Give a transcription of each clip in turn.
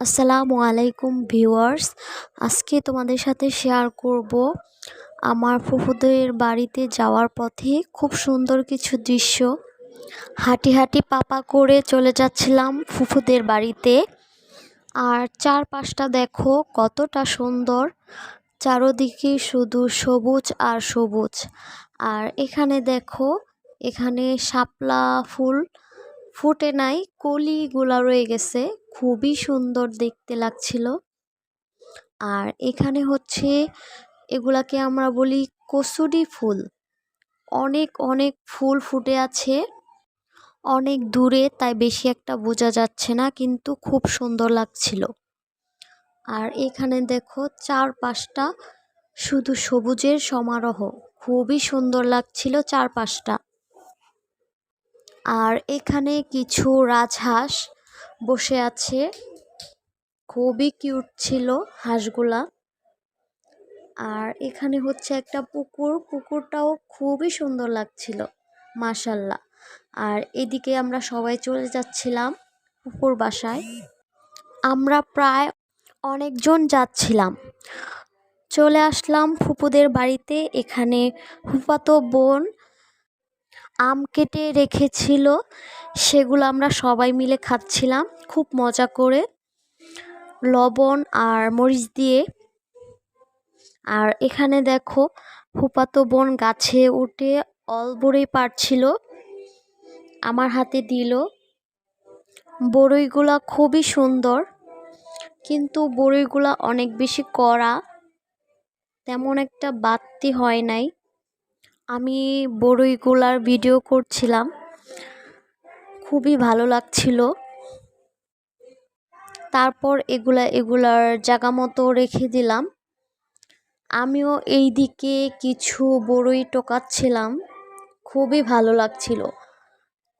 আসসালামু আলাইকুম ভিউয়ার্স। আজকে তোমাদের সাথে শেয়ার করব আমার ফুফুদের বাড়িতে যাওয়ার পথে খুব সুন্দর কিছু দৃশ্য। হাঁটি হাঁটি পাপা করে চলে যাচ্ছিলাম ফুফুদের বাড়িতে। আর চারপাশটা দেখো কতটা সুন্দর। চারোদিকে শুধু সবুজ আর সবুজ। আর এখানে দেখো, এখানে শাপলা ফুল ফুটে নাই, কলিগুলা রয়ে গেছে, খুবই সুন্দর দেখতে লাগছিল। আর এখানে হচ্ছে এগুলাকে আমরা বলি কসুরি ফুল। অনেক অনেক ফুল ফুটে আছে, অনেক দূরে, তাই বেশি একটা বোঝা যাচ্ছে না, কিন্তু খুব সুন্দর লাগছিল। আর এখানে দেখো চার পাঁচটা শুধু সবুজের সমারোহ, খুবই সুন্দর লাগছিল চারপাশটা। আর এখানে কিছু রাজহাঁস বসে আছে। খুবই কিউট ছিল হাঁসগুলা। আর এখানে হচ্ছে একটা পুকুর। পুকুরটাও খুবই সুন্দর লাগছিল, মাশাল্লাহ। আর এদিকে আমরা সবাই চলে যাচ্ছিলাম পুকুর বাসায়। আমরা প্রায় অনেকজন যাচ্ছিলাম। চলে আসলাম ফুপুদের বাড়িতে। এখানে ফুফাতো বোন আম কেটে রেখেছিল, সেগুলো আমরা সবাই মিলে খাচ্ছিলাম, খুব মজা করে। লবণ আর মরিচ দিয়ে। আর এখানে দেখো, ফুপাতো বোন গাছে উঠে অল অলবরেই পারছিল, আমার হাতে দিল। বড়ইগুলা খুবই সুন্দর, কিন্তু বড়ইগুলা অনেক বেশি কড়া, তেমন একটা বাড়তি হয় নাই। আমি বড়ইগুলার ভিডিও করছিলাম। খুবই ভালো লাগছিল। তারপর এগুলা, এগুলার জায়গা মতো রেখে দিলাম। আমিও এই দিকে কিছু বড়ই টোকাচ্ছিলাম। খুবই ভালো লাগছিল।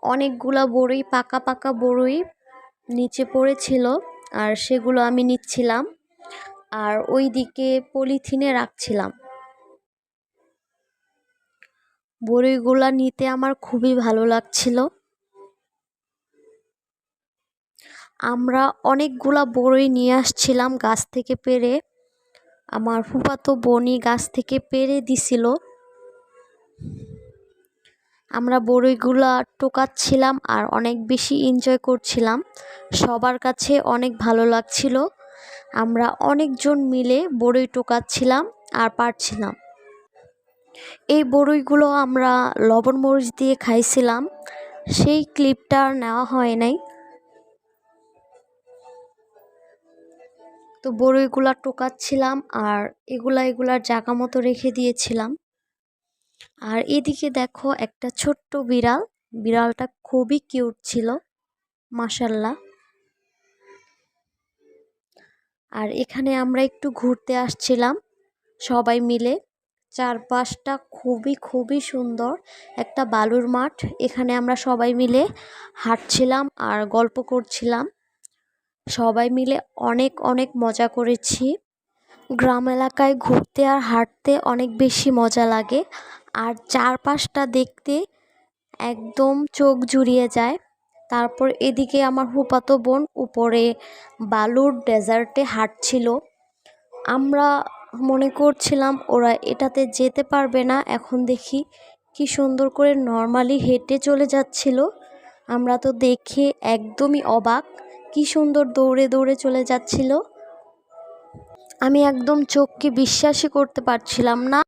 অনেকগুলা বড়ই, পাকা পাকা বড়ই নিচে পড়েছিল আর সেগুলো আমি নিচ্ছিলাম। আর ওই দিকে পলিথিনে রাখছিলাম। বড়িগুলা নিতে আমার খুবই ভালো লাগছিল। আমরা অনেকগুলা বড়ই নিয়ে আসছিলাম গাছ থেকে পেরে। আমার ফুফাতো বনি গাছ থেকে পেরে দিছিল। আমরা বড়ইগুলা টোকাচ্ছিলাম আর অনেক বেশি এনজয় করছিলাম। সবার কাছে অনেক ভালো লাগছিল। আমরা অনেকজন মিলে বড়ই টোকাচ্ছিলাম আর পারছিলাম। এই বড়ইগুলো আমরা লবণ মরিচ দিয়ে খাইছিলাম। সেই ক্লিপটা নেওয়া হয় নাই। তো বড়ইগুলা টোকাচ্ছিলাম আর এগুলা এগুলার জায়গা মতো রেখে দিয়েছিলাম। আর এদিকে দেখো একটা ছোট্ট বিড়াল। বিড়ালটা খুবই কিউট ছিল মাসাল্লাহ আর এখানে আমরা একটু ঘুরতে আসছিলাম সবাই মিলে। চারপাশটা খুবই খুবই সুন্দর। একটা বালুর মাঠ, এখানে আমরা সবাই মিলে হাঁটছিলাম আর গল্প করছিলাম। সবাই মিলে অনেক অনেক মজা করেছি। গ্রাম এলাকায় ঘুরতে আর হাঁটতে অনেক বেশি মজা লাগে। আর চারপাশটা দেখতে একদম চোখ জুড়িয়ে যায়। তারপর এদিকে আমার হুপাতো বোন উপরে বালুর ডেজার্টে হাঁটছিল। আমরা মনে করছিলাম ওরা এটাতে যেতে পারবে না, এখন দেখি কি সুন্দর করে নর্মালি হেঁটে চলে যাচ্ছিল। আমরা তো দেখে একদমই অবাক, কি সুন্দর দৌড়ে দৌড়ে চলে যাচ্ছিল। আমি একদম চোখকে বিশ্বাসই করতে পারছিলাম না,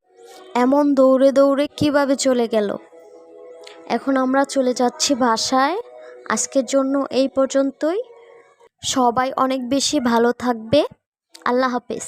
এমন দৌড়ে দৌড়ে কীভাবে চলে গেল। এখন আমরা চলে যাচ্ছি বাসায়। আজকের জন্য এই পর্যন্তই। সবাই অনেক বেশি ভালো থাকবে। আল্লাহ হাফেজ।